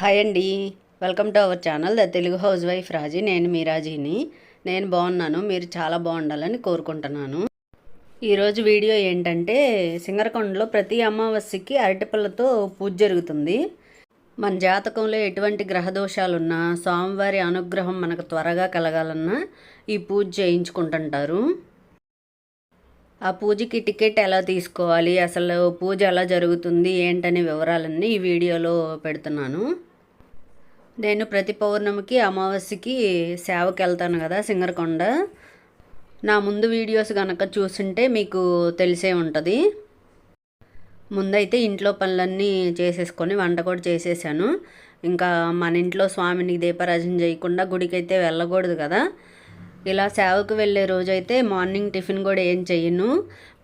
Hi అండి. Welcome to our channel the Telugu housewife Raji. నేను మీ రాజీని. నేను బాగున్నాను. మీరు చాలా బాగుండాలని కోరుకుంటున్నాను. ఈరోజు వీడియో ఏంటంటే సింగరకొండలో ప్రతి అమావాస్యకి అరటిపళ్ళతో పూజ జరుగుతుంది. మన జాతకంలో ఎటువంటి గ్రహదోషాలున్నా స్వామివారి అనుగ్రహం మనకు త్వరగా కలగాలన్నా ఈ పూజ చేయించుకుంటుంటారు. ఆ పూజకి టికెట్ ఎలా తీసుకోవాలి? అసలు పూజ ఎలా జరుగుతుంది? ఏంటనే వివరాలన్నీ ఈ వీడియోలో పెడుతున్నాను. నేను ప్రతి పౌర్ణమికి అమావాస్యకి సేవకి వెళ్తాను కదా సింగరకొండ. నా ముందు వీడియోస్ కనుక చూసుంటే మీకు తెలిసే ఉంటుంది. ముందైతే ఇంట్లో పనులన్నీ చేసేసుకొని వంట కూడా చేసేసాను. ఇంకా మన ఇంట్లో స్వామిని దీపారాజన చేయకుండా గుడికైతే వెళ్ళకూడదు కదా. ఇలా సేవకు వెళ్ళే రోజైతే మార్నింగ్ టిఫిన్ కూడా ఏం చెయ్యను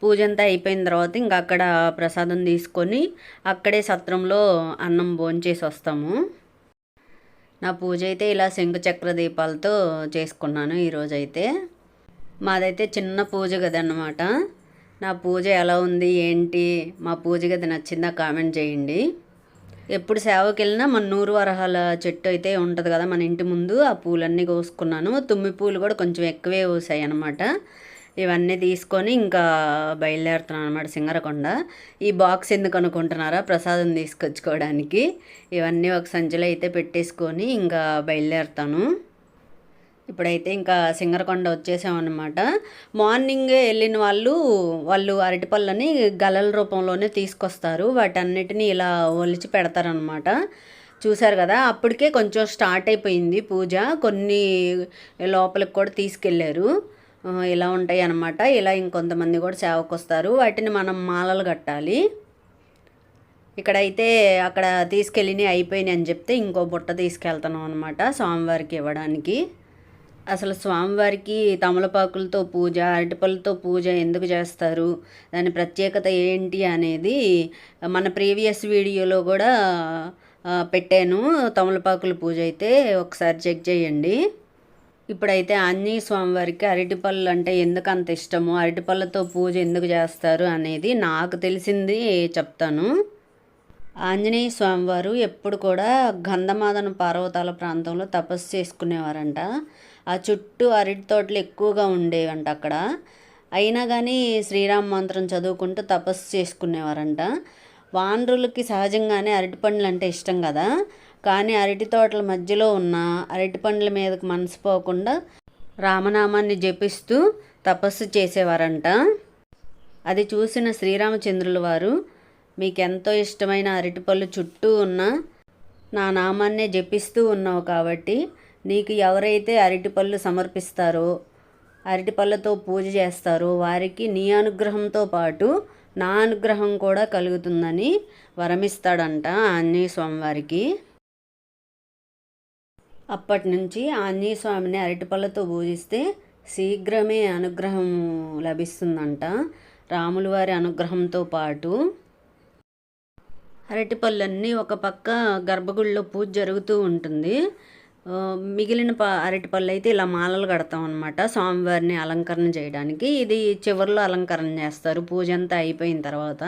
పూజ అంతా అయిపోయిన తర్వాత ఇంకా అక్కడ ప్రసాదం తీసుకొని అక్కడే సత్రంలో అన్నం భోంచేసి వస్తాము. నా పూజ అయితే ఇలా శంకు చక్ర దీపాలతో చేసుకున్నాను ఈరోజైతే. మాదైతే చిన్న పూజ గది అన్నమాట. నా పూజ ఎలా ఉంది ఏంటి మా పూజ గది నచ్చిందా కామెంట్ చేయండి. ఎప్పుడు సేవకి వెళ్ళినా మన నూరు వరహాల చెట్టు అయితే ఉంటుంది కదా మన ఇంటి ముందు ఆ పూలన్నీ కోసుకున్నాను. తుమ్మి పూలు కూడా కొంచెం ఎక్కువే కోసాయి అనమాట ఇవన్నీ తీసుకొని ఇంకా బయలుదేరుతున్నాను అనమాట సింగరకొండ. ఈ బాక్స్ ఎందుకు అనుకుంటున్నారా? ప్రసాదం తీసుకొచ్చుకోవడానికి. ఇవన్నీ ఒక సంచిలో అయితే పెట్టేసుకొని ఇంకా బయలుదేరుతాను. ఇప్పుడైతే ఇంకా సింగరకొండ వచ్చేసామన్నమాట. మార్నింగే వెళ్ళిన వాళ్ళు వాళ్ళు అరటిపళ్ళని గలల రూపంలోనే తీసుకొస్తారు. వాటన్నిటిని ఇలా ఒలిచి పెడతారనమాట చూశారు కదా అప్పటికే కొంచెం స్టార్ట్ అయిపోయింది పూజ. కొన్ని లోపలికి కూడా తీసుకెళ్ళారు ఇలా ఉంటాయి అన్నమాట. ఇలా ఇంకొంతమంది కూడా సేవకు వస్తారు వాటిని మనం మాలలు కట్టాలి. ఇక్కడైతే అక్కడ తీసుకెళ్ళినవి అయిపోయినాయి అని చెప్తే ఇంకో బుట్ట తీసుకెళ్తాను అనమాట స్వామివారికి ఇవ్వడానికి. అసలు స్వామివారికి తమలపాకులతో పూజ అరటిపళ్ళతో పూజ ఎందుకు చేస్తారు? దాని ప్రత్యేకత ఏంటి అనేది మన ప్రీవియస్ వీడియోలో కూడా పెట్టాను. తమలపాకుల పూజ అయితే ఒకసారి చెక్ చేయండి. ఇప్పుడైతే ఆంజనేయ స్వామివారికి అరటిపళ్ళు అంటే ఎందుకు అంత ఇష్టము అరటిపళ్ళతో పూజ ఎందుకు చేస్తారు అనేది నాకు తెలిసింది చెప్తాను. ఆంజనేయ స్వామివారు ఎప్పుడు కూడా గంధమాదన పర్వతాల ప్రాంతంలో తపస్సు చేసుకునేవారంట. ఆ చుట్టూ అరటి తోటలు ఎక్కువగా ఉండేవంట అక్కడ. అయినా కానీ శ్రీరామ మంత్రం చదువుకుంటూ తపస్సు చేసుకునేవారంట. వానరులకి సహజంగానే అరటి పండ్లు అంటే ఇష్టం కదా. కానీ అరటి తోటల మధ్యలో ఉన్న అరటి పండ్ల మీదకు మనసు పోకుండా రామనామాన్ని జపిస్తూ తపస్సు చేసేవారంట. అది చూసిన శ్రీరామచంద్రుల వారు మీకు ఎంతో ఇష్టమైన అరటిపళ్ళు చుట్టూ ఉన్న నా నామాన్నే జపిస్తూ ఉన్నావు కాబట్టి నీకు ఎవరైతే అరటిపళ్ళు సమర్పిస్తారో అరటిపళ్ళతో పూజ చేస్తారో వారికి నీ అనుగ్రహంతో పాటు నా అనుగ్రహం కూడా కలుగుతుందని వరమిస్తాడంట ఆంజనేయ స్వామివారికి. అప్పటి నుంచి ఆంజనేయ స్వామిని అరటిపళ్ళతో పూజిస్తే శీఘ్రమే అనుగ్రహం లభిస్తుందంట. రాముల వారి అనుగ్రహంతో పాటు అరటిపళ్ళన్నీ ఒక పక్క గర్భగుడిలో పూజ జరుగుతూ ఉంటుంది. మిగిలిన ప అరటిపళ్ళు అయితే ఇలా మాలలు కడతాం అనమాట స్వామివారిని అలంకరణ చేయడానికి. ఇది చివరిలో అలంకరణ చేస్తారు. పూజ అంతా అయిపోయిన తర్వాత.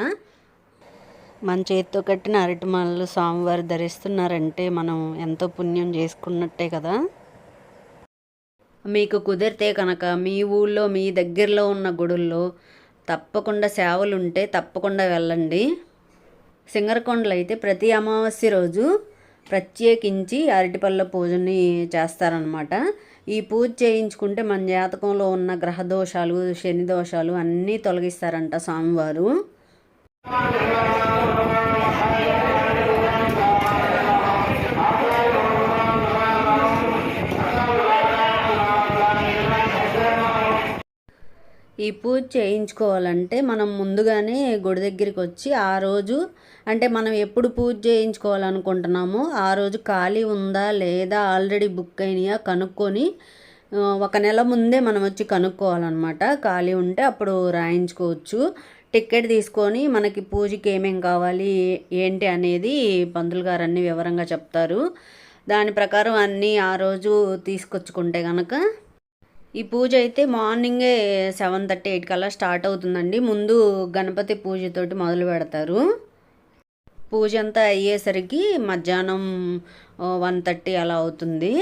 మన చేతితో కట్టిన అరటిమాలలో స్వామివారు ధరిస్తున్నారంటే మనం ఎంతో పుణ్యం చేసుకున్నట్టే కదా? మీకు కుదిరితే కనుక మీ ఊళ్ళో మీ దగ్గరలో ఉన్న గుడుల్లో తప్పకుండా సేవలు ఉంటే తప్పకుండా వెళ్ళండి. సింగరకొండలు అయితే ప్రతి అమావాస్య రోజు ప్రత్యేకించి అరటిపళ్ళ పూజని చేస్తారనమాట ఈ పూజ చేయించుకుంటే మన జాతకంలో ఉన్న గ్రహ దోషాలు శని దోషాలు అన్నీ తొలగిస్తారంట స్వామివారు. ఈ పూజ చేయించుకోవాలంటే మనం ముందుగానే గుడి దగ్గరికి వచ్చి ఆ రోజు అంటే మనం ఎప్పుడు పూజ చేయించుకోవాలనుకుంటున్నామో ఆ రోజు ఖాళీ ఉందా లేదా ఆల్రెడీ బుక్ అయినాయా కనుక్కొని ఒక నెల ముందే మనం వచ్చి కనుక్కోవాలన్నమాట. ఖాళీ ఉంటే అప్పుడు రాయించుకోవచ్చు. టికెట్ తీసుకొని మనకి పూజకి ఏమేం కావాలి ఏంటి అనేది పంతులు గారు అన్ని వివరంగా చెప్తారు. దాని ప్రకారం అన్నీ ఆ రోజు తీసుకొచ్చుకుంటే కనుక ఈ పూజ అయితే మార్నింగే సెవెన్ థర్టీ ఎయిట్ కల్లా స్టార్ట్ అవుతుందండి. ముందు గణపతి పూజతోటి మొదలు పెడతారు. పూజ అంతా అయ్యేసరికి మధ్యాహ్నం వన్ థర్టీ అలా అవుతుంది.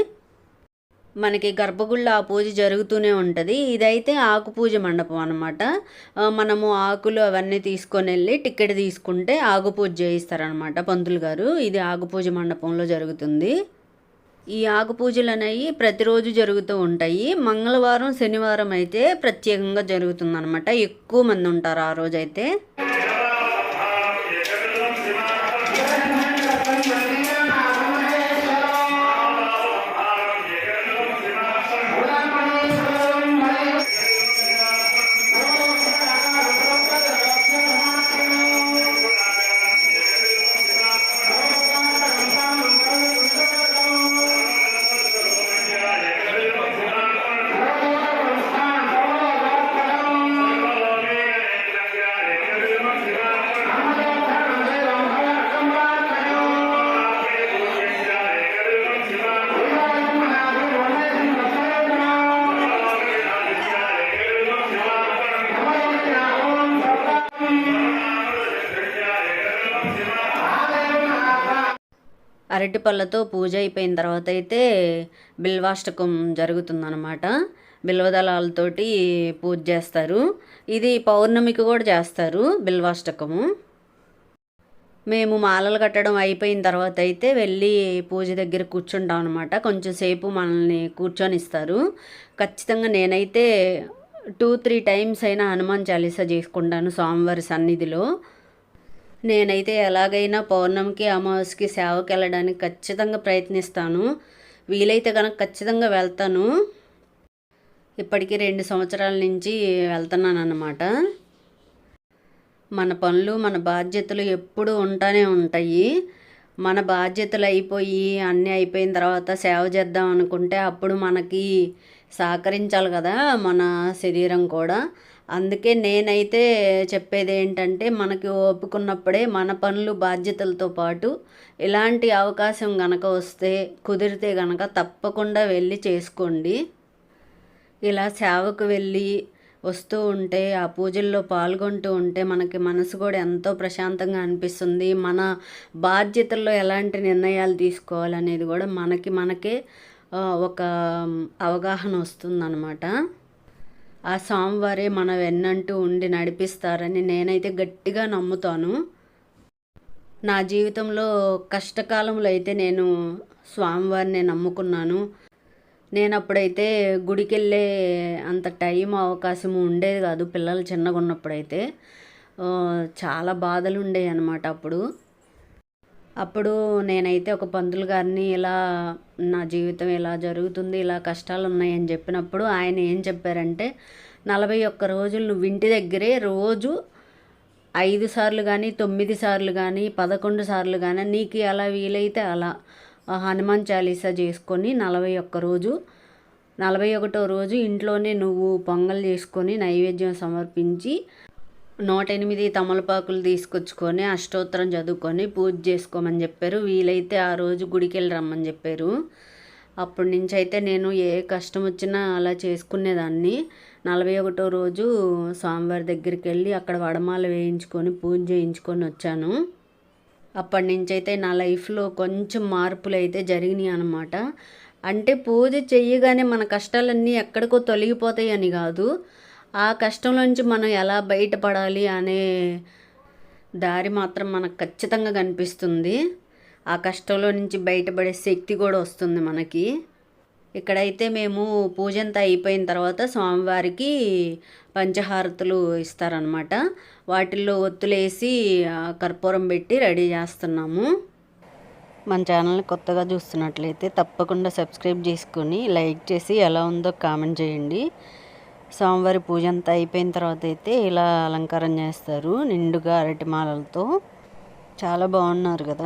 మనకి గర్భగుళ్ళ ఆ పూజ జరుగుతూనే ఉంటుంది. ఇదైతే ఆకు పూజ మండపం అనమాట మనము ఆకులు అవన్నీ తీసుకొని వెళ్ళి టికెట్ తీసుకుంటే ఆకు పూజ చేయిస్తారనమాట పంతులు గారు. ఇది ఆకు పూజ మండపంలో జరుగుతుంది. ఈ ఆకు పూజలు అనేవి ప్రతిరోజు జరుగుతూ ఉంటాయి. మంగళవారం శనివారం అయితే ప్రత్యేకంగా జరుగుతుందనమాట ఎక్కువ మంది ఉంటారు ఆ రోజైతే. అరటి పళ్ళతో పూజ అయిపోయిన తర్వాత అయితే బిల్వాష్టకం జరుగుతుందన్నమాట. బిల్వదళాలతోటి పూజ చేస్తారు. ఇది పౌర్ణమికి కూడా చేస్తారు బిల్వాష్టకము. మేము మాలలు కట్టడం అయిపోయిన తర్వాత అయితే వెళ్ళి పూజ దగ్గర కూర్చుంటాం అనమాట కొంచెం సేపు మనల్ని కూర్చొని ఇస్తారు. ఖచ్చితంగా నేనైతే టూ త్రీ టైమ్స్ అయినా హనుమాన్ చాలీసా చేసుకుంటాను స్వామివారి సన్నిధిలో. నేనైతే ఎలాగైనా పౌర్ణమికి అమావాస్యకి సేవకి వెళ్ళడానికి ఖచ్చితంగా ప్రయత్నిస్తాను. వీలైతే కనుక ఖచ్చితంగా వెళ్తాను. ఇప్పటికీ రెండు సంవత్సరాల నుంచి వెళ్తున్నాను అన్నమాట మన పనులు మన బాధ్యతలు ఎప్పుడూ ఉంటానే ఉంటాయి. మన బాధ్యతలు అయిపోయి అన్నీ అయిపోయిన తర్వాత సేవ చేద్దాం అనుకుంటే అప్పుడు మనకి సహకరించాలి కదా మన శరీరం కూడా. అందుకే నేనైతే చెప్పేది ఏంటంటే మనకి ఒప్పుకున్నప్పుడే మన పనులు బాధ్యతలతో పాటు ఇలాంటి అవకాశం గనక వస్తే కుదిరితే గనక తప్పకుండా వెళ్ళి చేసుకోండి. ఇలా సేవకు వెళ్ళి వస్తూ ఉంటే ఆ పూజల్లో పాల్గొంటూ ఉంటే మనకి మనసు కూడా ఎంతో ప్రశాంతంగా అనిపిస్తుంది. మన బాధ్యతల్లో ఎలాంటి నిర్ణయాలు తీసుకోవాలనేది కూడా మనకి మనకే ఒక అవగాహన వస్తుందన్నమాట. ఆ స్వామివారే మన వెన్నంటూ ఉండి నడిపిస్తారని నేనైతే గట్టిగా నమ్ముతాను. నా జీవితంలో కష్టకాలంలో అయితే నేను స్వామివారిని నమ్ముకున్నాను. నేను అప్పుడైతే గుడికి వెళ్ళే అంత టైం అవకాశం ఉండేది కాదు పిల్లలు చిన్నగా ఉన్నప్పుడైతే చాలా బాధలు ఉండేవి అనమాట అప్పుడు. అప్పుడు నేనైతే ఒక పంతులు గారిని ఇలా నా జీవితం ఇలా జరుగుతుంది ఇలా కష్టాలు ఉన్నాయని చెప్పినప్పుడు ఆయన ఏం చెప్పారంటే నలభై ఒక్క రోజులు నువ్వు ఇంటి దగ్గరే రోజు ఐదు సార్లు కానీ తొమ్మిది సార్లు కానీ పదకొండు సార్లు కానీ నీకు ఎలా వీలైతే అలా హనుమాన్ చాలీసా చేసుకొని నలభై ఒక్క రోజు నలభై ఒకటో రోజు ఇంట్లోనే నువ్వు పొంగల్ చేసుకొని నైవేద్యం సమర్పించి నూట ఎనిమిది తమలపాకులు తీసుకొచ్చుకొని అష్టోత్తరం చదువుకొని పూజ చేసుకోమని చెప్పారు. వీలైతే ఆ రోజు గుడికి వెళ్ళి రమ్మని చెప్పారు. అప్పటి నుంచి అయితే నేను ఏ కష్టం వచ్చినా అలా చేసుకునేదాన్ని. నలభై ఒకటో రోజు స్వామివారి దగ్గరికి వెళ్ళి అక్కడ వడమాల వేయించుకొని పూజ చేయించుకొని వచ్చాను. అప్పటి నుంచి అయితే నా లైఫ్లో కొంచెం మార్పులు అయితే జరిగినాయి అనమాట అంటే పూజ చెయ్యగానే మన కష్టాలన్నీ ఎక్కడికో తొలగిపోతాయి అని కాదు. ఆ కష్టం నుంచి మనం ఎలా బయటపడాలి అనే దారి మాత్రం మనకు ఖచ్చితంగా కనిపిస్తుంది. ఆ కష్టంలో నుంచి బయటపడే శక్తి కూడా వస్తుంది మనకి. ఇక్కడైతే మేము పూజ అంతా అయిపోయిన తర్వాత స్వామివారికి పంచహారతులు ఇస్తారనమాట వాటిల్లో ఒత్తులేసి కర్పూరం పెట్టి రెడీ చేస్తున్నాము. మన ఛానల్ని కొత్తగా చూస్తున్నట్లయితే తప్పకుండా సబ్స్క్రైబ్ చేసుకొని లైక్ చేసి ఎలా ఉందో కామెంట్ చేయండి. స్వామివారి పూజ అంతా అయిపోయిన తర్వాత అయితే ఇలా అలంకారం చేస్తారు నిండుగా అరటి మాలలతో. చాలా బాగున్నారు కదా.